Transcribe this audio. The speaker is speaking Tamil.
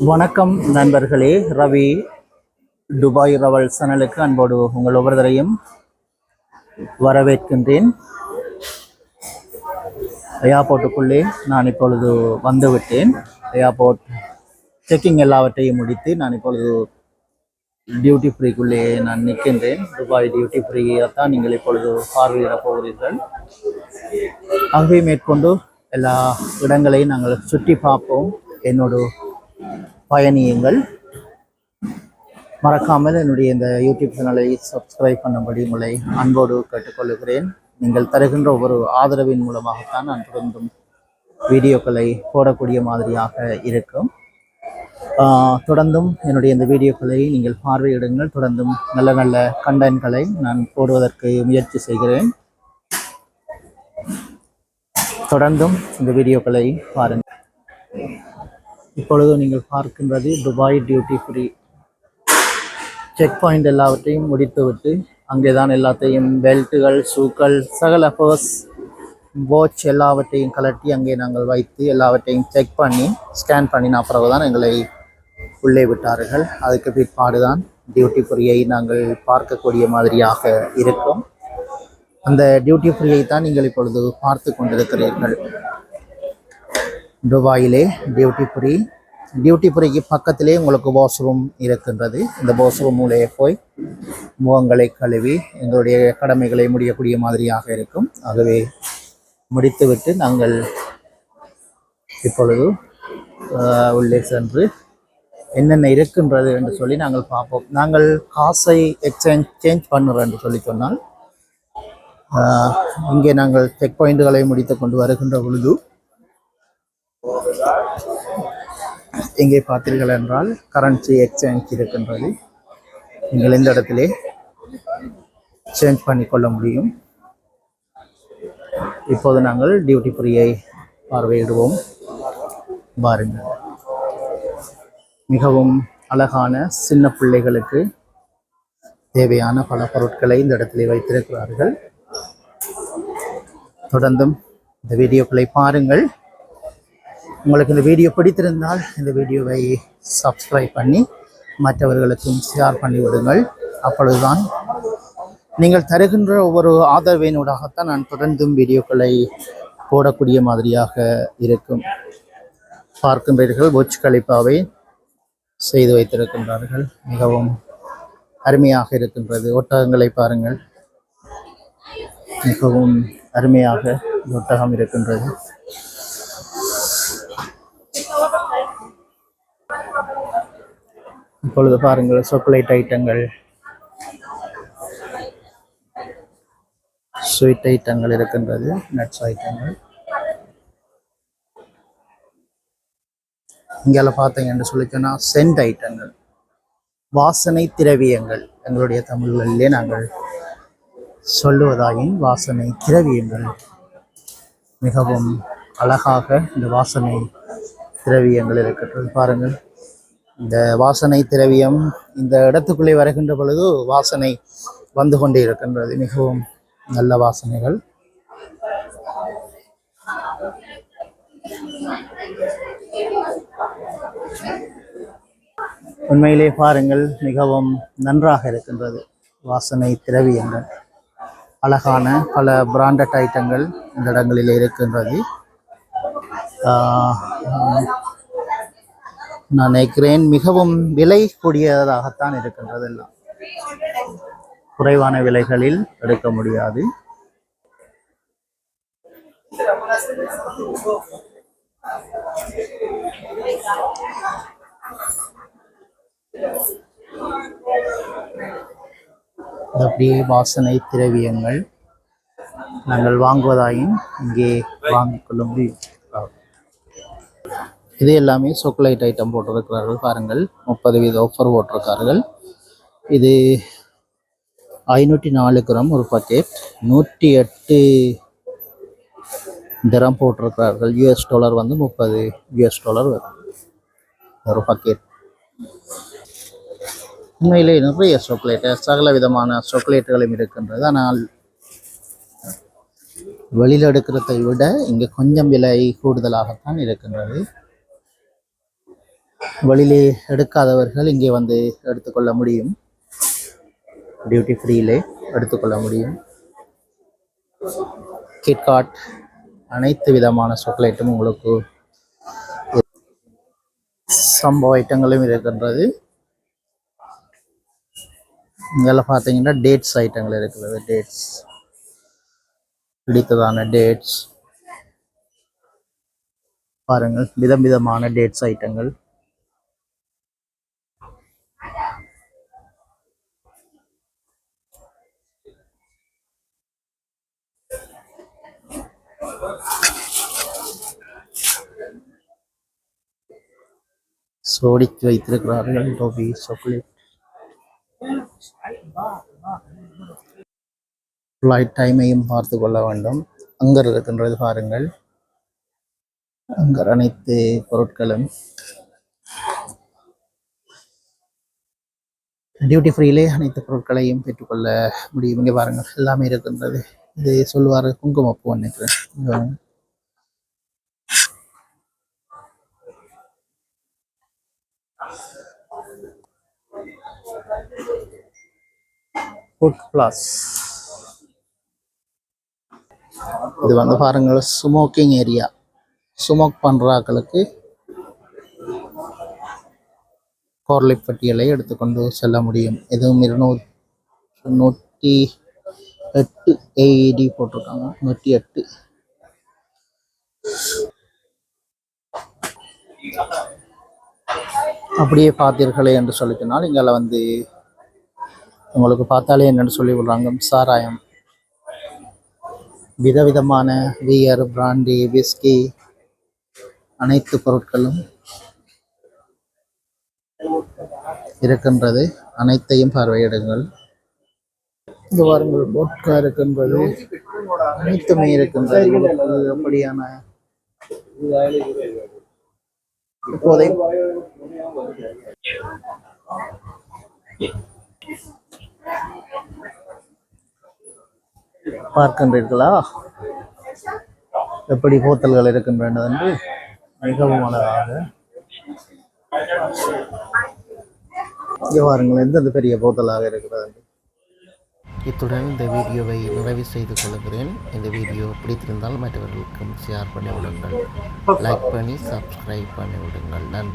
வணக்கம் நண்பர்களே. ரவி துபாய் ரவல் சேனலுக்கு அன்போடு உங்கள் ஒவ்வொருவரையும் வரவேற்கின்றேன். ஏர்போர்ட்டுக்குள்ளே நான் இப்பொழுது வந்துவிட்டேன். ஏர்போர்ட் செக்கிங் எல்லாவற்றையும் முடித்து நான் இப்பொழுது டியூட்டி ஃப்ரீக்குள்ளே நான் நிற்கின்றேன். துபாய் டியூட்டி ஃப்ரீயை தான் நீங்கள் இப்பொழுது பார்வையிடப் போகிறீர்கள். ஆகவே மேற்கொண்டு எல்லா இடங்களையும் நாங்கள் சுற்றி பார்ப்போம். என்னோட பயணியுங்கள். மறக்காமல் என்னுடைய இந்த யூடியூப் சேனலை சப்ஸ்கிரைப் பண்ணும்படி உங்களை அன்போடு கேட்டுக்கொள்கிறேன். நீங்கள் தருகின்ற ஒவ்வொரு ஆதரவின் மூலமாகத்தான் நான் தொடர்ந்தும் வீடியோக்களை போடக்கூடிய மாதிரியாக இருக்கும். தொடர்ந்தும் என்னுடைய இந்த வீடியோக்களை நீங்கள் பார்வையிடுங்கள். தொடர்ந்தும் நல்ல நல்ல கண்டென்ட்களை நான் போடுவதற்கு முயற்சி செய்கிறேன். தொடர்ந்தும் இந்த வீடியோக்களை பாருங்கள். இப்பொழுது நீங்கள் பார்க்கின்றது Dubai duty free check point எல்லாவற்றையும் முடித்துவிட்டு அங்கே தான் எல்லாத்தையும் பெல்ட்டுகள் ஷூக்கள் சகல பர்ஸ் வாட்ச் எல்லாவற்றையும் கலட்டி அங்கே நாங்கள் வைத்து எல்லாவற்றையும் செக் பண்ணி ஸ்கேன் பண்ணின பிறகு தான் எங்களை உள்ளே விட்டார்கள். அதுக்கு பிற்பாடு தான் டியூட்டி ஃப்ரீயை நாங்கள் பார்க்கக்கூடிய மாதிரியாக இருக்கும். அந்த டியூட்டி ஃப்ரீயை தான் நீங்கள் இப்பொழுது பார்த்து கொண்டிருக்கிறீர்கள். துபாயிலே டியூட்டி ஃப்ரீ டியூட்டி புரிக்கு பக்கத்திலே உங்களுக்கு வாஷ்ரூம் இருக்கின்றது. இந்த வாஷ்ரூமிலே போய் முகங்களை கழுவி எங்களுடைய கடமைகளை முடியக்கூடிய மாதிரியாக இருக்கும். ஆகவே முடித்துவிட்டு நாங்கள் இப்பொழுது உள்ளே சென்று என்னென்ன இருக்கின்றது என்று சொல்லி நாங்கள் பார்ப்போம். நாங்கள் காசை எக்ஸ்சேஞ்ச் சேஞ்ச் பண்ணுறோம் என்று சொல்லி சொன்னால் இங்கே நாங்கள் செக் பாயிண்ட்களை முடித்து கொண்டு வருகின்ற பொழுது இங்கே பார்த்தீர்கள் என்றால் கரன்சி எக்ஸ்சேஞ்ச் இருக்கின்றது நீங்கள் இந்த இடத்திலே சேஞ்ச் பண்ணிக்கொள்ள முடியும்? இப்போது நாங்கள் டியூட்டி ஃப்ரீயை பார்வையிடுவோம். பாருங்கள். மிகவும் அழகான சின்ன பிள்ளைகளுக்கு தேவையான பல பொருட்களை இந்த இடத்திலே வைத்திருக்கிறார்கள். தொடர்ந்தும் இந்த வீடியோக்களை பாருங்கள். உங்களுக்கு இந்த வீடியோ பிடித்திருந்தால் இந்த வீடியோவை சப்ஸ்கிரைப் பண்ணி மற்றவர்களுக்கும் ஷேர் பண்ணி விடுங்கள். அப்பொழுதுதான் நீங்கள் தருகின்ற ஒவ்வொரு ஆதரவினூடாகத்தான் நான் தொடர்ந்தும் வீடியோக்களை போடக்கூடிய மாதிரியாக இருக்கும். பார்க்கின்றீர்கள் பொச் கலிப்பாவை செய்து வைத்திருக்கின்றார்கள். மிகவும் அருமையாக இருக்கின்றது. ஒட்டகங்களை பாருங்கள். மிகவும் அருமையாக ஒட்டகம் இருக்கின்றது. இப்பொழுது பாருங்கள் சாக்லேட் ஐட்டங்கள் ஸ்வீட் ஐட்டங்கள் இருக்கின்றது நட்ஸ் ஐட்டங்கள் இங்கெல்லாம் பார்த்தீங்கன்னு சொல்லி சொன்னால் சென்ட் ஐட்டங்கள் வாசனை திரவியங்கள். எங்களுடைய தமிழ்களிலே நாங்கள் சொல்லுவதாயின் வாசனை திரவியங்கள். மிகவும் அழகாக இந்த வாசனை திரவியங்கள் இருக்கின்றது. பாருங்கள் இந்த வாசனை திரவியம் இந்த இடத்துக்குள்ளே வருகின்ற பொழுது வாசனை வந்து கொண்டே இருக்கின்றது மிகவும் நல்ல வாசனைகள். உண்மையிலே பாருங்கள் மிகவும் நன்றாக இருக்கின்றது வாசனை திரவியங்கள். அழகான பல பிராண்டட் ஐட்டங்கள் இந்த இடங்களில் இருக்கின்றது. நான் நினைக்கிறேன் மிகவும் விலை கூடியதாகத்தான் இருக்கின்றது எல்லாம் குறைவான விலைகளில் எடுக்க முடியாது. அப்படியே வாசனை திரவியங்கள் நாங்கள் வாங்குவதாயின் இங்கே வாங்கிக் கொள்ள முடியும். இது எல்லாமே சாக்லேட் ஐட்டம் போட்டிருக்கிறார்கள். பாருங்கள் முப்பது வீத ஆஃபர் போட்டிருக்கார்கள். இது ஐநூற்றி நாலு கிராம் ஒரு பாக்கெட் நூற்றி எட்டு திரம் போட்டிருக்கிறார்கள். யூஎஸ் டாலர் வந்து முப்பது யூஎஸ் டாலர் வரும். ஒரு பாக்கெட் உண்மையிலே நிறைய சாக்லேட் சகல விதமான சாக்லேட்டுகளும் இருக்கின்றது. ஆனால் வெளியில் எடுக்கிறதை விட இங்கே கொஞ்சம் விலை கூடுதலாகத்தான் இருக்கின்றது. வெளியிலே எடுக்காதவர்கள் இங்கே வந்து எடுத்துக்கொள்ள முடியும். டியூட்டி ஃப்ரீயிலே எடுத்துக்கொள்ள முடியும். கிட்காட் அனைத்து விதமான சாக்லேட்டும் உங்களுக்கு சம்பவ ஐட்டங்களும் இருக்கின்றது. இங்கெல்லாம் பார்த்தீங்கன்னா டேட்ஸ் ஐட்டங்கள் இருக்கிறது. டேட்ஸ் பிடித்ததான டேட்ஸ் பாருங்கள் விதம் விதமான டேட்ஸ் ஐட்டங்கள். சோடிக்கு வைத்திருக்கிறார்கள் டோபி சாக்லேட் ஃப்ளைட் டைமையும் பார்த்து கொள்ள வேண்டும். அங்கர் இருக்கின்றது பாருங்கள். அங்கர் அனைத்து பொருட்களும். டியூட்டி ஃப்ரீலே அனைத்து பொருட்களையும் பெற்றுக்கொள்ள முடியும். இங்கே பாருங்கள் எல்லாமே இருக்கின்றது. இது சொல்லுவார் குங்குமப்பூ நினைக்கிறேன் ஃபுட் பிளாஸ் இது வந்து பாருங்கள் ஸ்மோக்கிங் ஏரியா ஸ்மோக் பண்ணுறாக்களுக்கு கோர்லை பட்டியலை எடுத்துக்கொண்டு செல்ல முடியும். இதுவும் இருநூறு நூற்றி எட்டு ஏஇடி போட்டிருக்காங்க. நூற்றி எட்டு. அப்படியே பார்த்தீர்களே என்று சொல்லி சொன்னால் இங்கே வந்து உங்களுக்கு பார்த்தாலே என்னன்னு சொல்லி விடுறாங்க. சாராயம். விதவிதமான பியர் பிராண்டி விஸ்கி அனைத்து பொருட்களும் இருக்கின்றது. அனைத்தையும் பார்வையிடுங்கள். இது வாருங்கள் போட்கா இருக்கின்றது. அனைத்துமே இருக்கின்றது. அப்படியான இப்போதை பார்க்கின்றீர்களா? எப்படி போத்தல்கள் இருக்கின்றன என்று மிகவும் அழகாக. இங்கே பாருங்கள் எந்தெந்த பெரிய போத்தலாக இருக்கிறது. இத்துடன் இந்த வீடியோவை நிறைவு செய்து கொள்கிறேன். இந்த வீடியோ பிடித்திருந்தால் மற்றவர்களுக்கும் ஷேர் பண்ணி விடுங்கள். லைக் பண்ணி சப்ஸ்கிரைப் பண்ணி விடுங்கள். நன்றி.